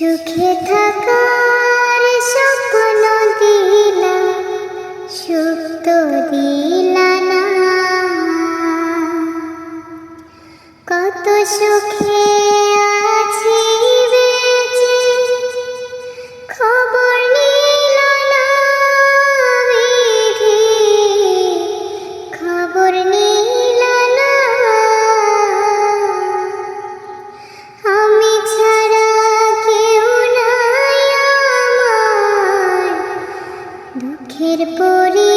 সুখে থাকার স্বপ্ন দিলা সুখ তো দিলা না। কত সুখে চোখের পরি